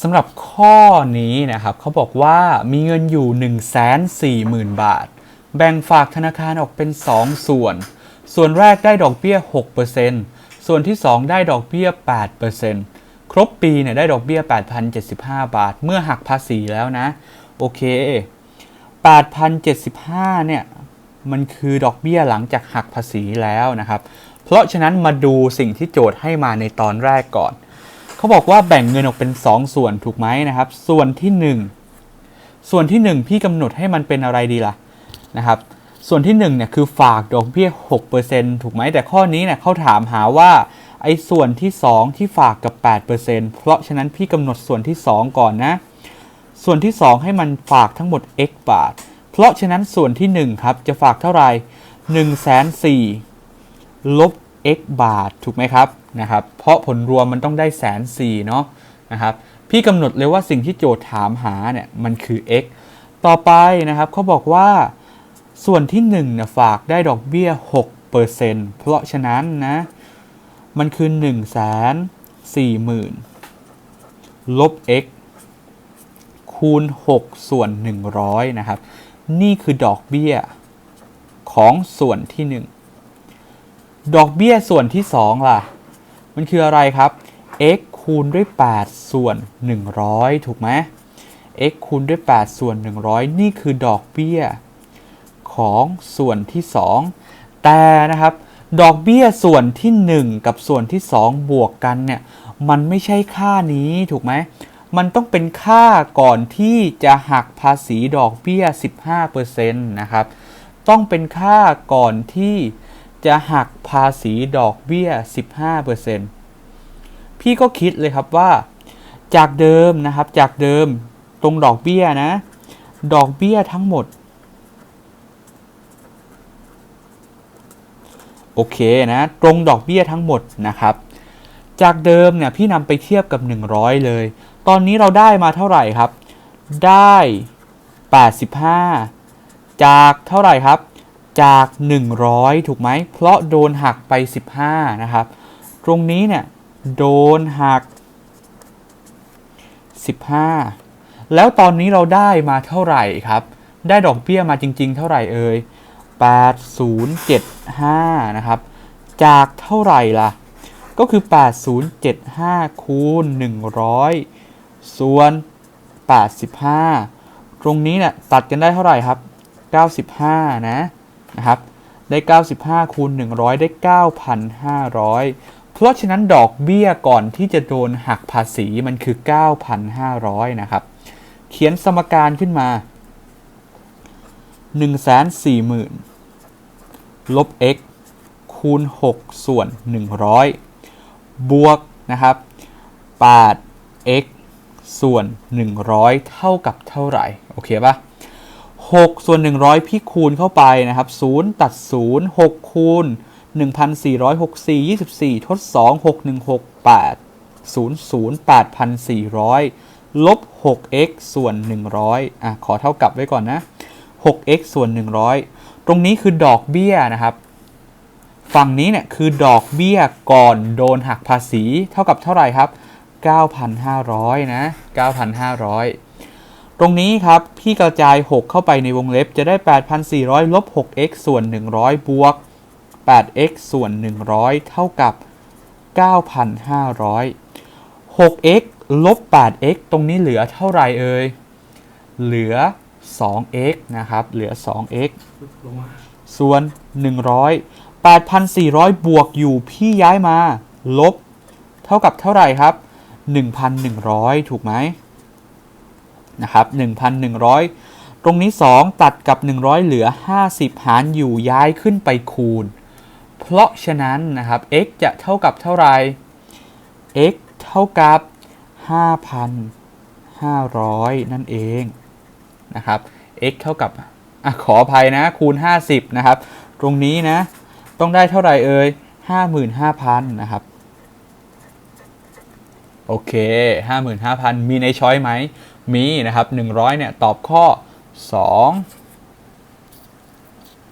สำหรับข้อนี้นะครับเขาบอกว่ามีเงินอยู่ 1 4 0 0 0 0 บาท แบ่งฝากธนาคารออกเป็น 2 ส่วน ส่วนแรกได้ดอกเบี้ย 6%ส่วนที่ 2 ได้ดอกเบี้ย 8%ครบปีเนี่ยได้ดอกเบี้ย 8,075 บาท เมื่อหักภาษีแล้วนะ โอเค 8,075 เนี่ย มันคือดอกเบี้ยหลังจากหักภาษีแล้วนะครับ เพราะฉะนั้นมาดูสิ่งที่โจทย์ให้มาในตอนแรกก่อน เขาบอกว่าแบ่งเงินออกเป็น 2 ส่วนถูกไหมนะครับ ส่วนที่ 1 ส่วนที่ 1 พี่กำหนดให้มันเป็นอะไรดีล่ะนะครับ ส่วนที่1เนี่ยคือฝากดอกเบี้ย6%ถูกไหมแต่ข้อนี้เนี่ยเขาถามหาว่าไอ้ส่วนที่ 2 ที่ฝากกับ 8%เพราะฉะนั้นพี่กำหนดส่วนที่ 2 ก่อนนะ ส่วนที่ 2 ให้มันฝากทั้งหมด x บาท เพราะฉะนั้นส่วนที่1ครับจะฝากเท่าไหร่1 4 0 0 0ลบ x บาทถูกไหมครับนะครับเพราะผลรวมมันต้องได้แสนสี่เนาะนะครับพี่กำหนดเลยว่าสิ่งที่โจทย์ถามหาเนี่ยมันคือ x ต่อไปนะครับเขาบอกว่าส่วนที่1เนี่ยฝากได้ดอกเบี้ย 6%เพราะฉะนั้นนะมันคือ 1 4 0 0 0 0 ลบ x คูณ 6 ส่วน 100 นะครับ นี่คือดอกเบี้ยของส่วนที่ 1 ดอกเบี้ยส่วนที่ 2 ล่ะ มันคืออะไรครับ x คูณด้วย 8 ส่วน 100 ถูกไหม x คูณด้วย 8 ส่วน 100 นี่คือดอกเบี้ยของส่วนที่ 2 แต่นะครับ ดอกเบี้ยส่วนที่ 1 กับส่วนที่ 2 บวกกันเนี่ย มันไม่ใช่ค่านี้ถูกไหม มันต้องเป็นค่าก่อนที่จะหักภาษีดอกเบี้ย 15%นะครับ ต้องเป็นค่าก่อนที่ จะหักภาษีดอกเบี้ย 15%พี่ก็คิดเลยครับว่า จากเดิมนะครับ จากเดิมตรงดอกเบี้ยนะ ดอกเบี้ยทั้งหมด โอเคนะ ตรงดอกเบี้ยทั้งหมดนะครับ จากเดิมเนี่ยพี่นำไปเทียบกับ 100 เลย ตอนนี้เราได้มาเท่าไหร่ครับ ได้ 85 จากเท่าไหร่ครับ จาก 100 ถูกไหม เพราะโดนหักไป 15 นะครับ ตรงนี้เนี่ย โดนหัก 15 แล้วตอนนี้เราได้มาเท่าไหร่ครับ ได้ดอกเบี้ยมาจริง ๆ เท่าไหร่เอ่ย8075 นะครับ จากเท่าไหร่ล่ะ ก็คือ 8075 คูณ 100 ส่วน 85 ตรงนี้เนี่ยตัดกันได้เท่าไหร่ครับ 95 นะ นะครับ ได้ 95 คูณ 100 ได้ 9,500 เพราะฉะนั้นดอกเบี้ยก่อนที่จะโดนหักภาษีมันคือ 9,500 นะครับ เขียนสมการขึ้นมา 140,000 ลบ x คูณ 6 ส่วน 100 บวกนะครับ 8x ส่วน 100 เท่ากับเท่าไหร่ โอเคปะ 6 ส่วน 100 พี่คูณเข้าไปนะครับ 0 ตัด 0 6 คูณ 1,464 24 ทด 2 6 1 6 8 0 0 8,400 ลบ 6x ส่วน 100 อะ ขอเท่ากับไว้ก่อนนะ 6x ส่วน 100 ตรงนี้คือดอกเบี้ยนะครับ ฝั่งนี้เนี่ยคือดอกเบี้ยก่อนโดนหักภาษี เท่ากับเท่าไหร่ครับ 9,500 นะ 9,500 ตรงนี้ครับพี่กระจาย 6 เข้าไปในวงเล็บจะได้ 8,400ลบ 6x ส่วน 100 บวก 8x ส่วน 100 เท่ากับ 9,500 6x ลบ 8x ตรงนี้เหลือเท่าไหร่เอ่ย เหลือ 2x นะครับ เหลือ 2x ส่วน 100 8,400 บวกอยู่พี่ย้ายมา ลบ เท่ากับเท่าไหร่ครับ 1,100 ถูกไหม นะครับ1,100 ตรงนี้ 2 ตัดกับ 100 เหลือ 50 หารอยู่ย้ายขึ้นไปคูณ เพราะฉะนั้นนะครับ x จะเท่ากับเท่าไหร่ x เท่ากับ 5,500 นั่นเองนะครับ x เท่ากับอขออภัยนะคูณ 50 นะครับ ตรงนี้นะ ต้องได้เท่าไหร่เอ่ย55,000 นะครับ โอเค 55,000 มีในช้อยไหม มีนะครับ 100 เนี่ย ตอบข้อ 2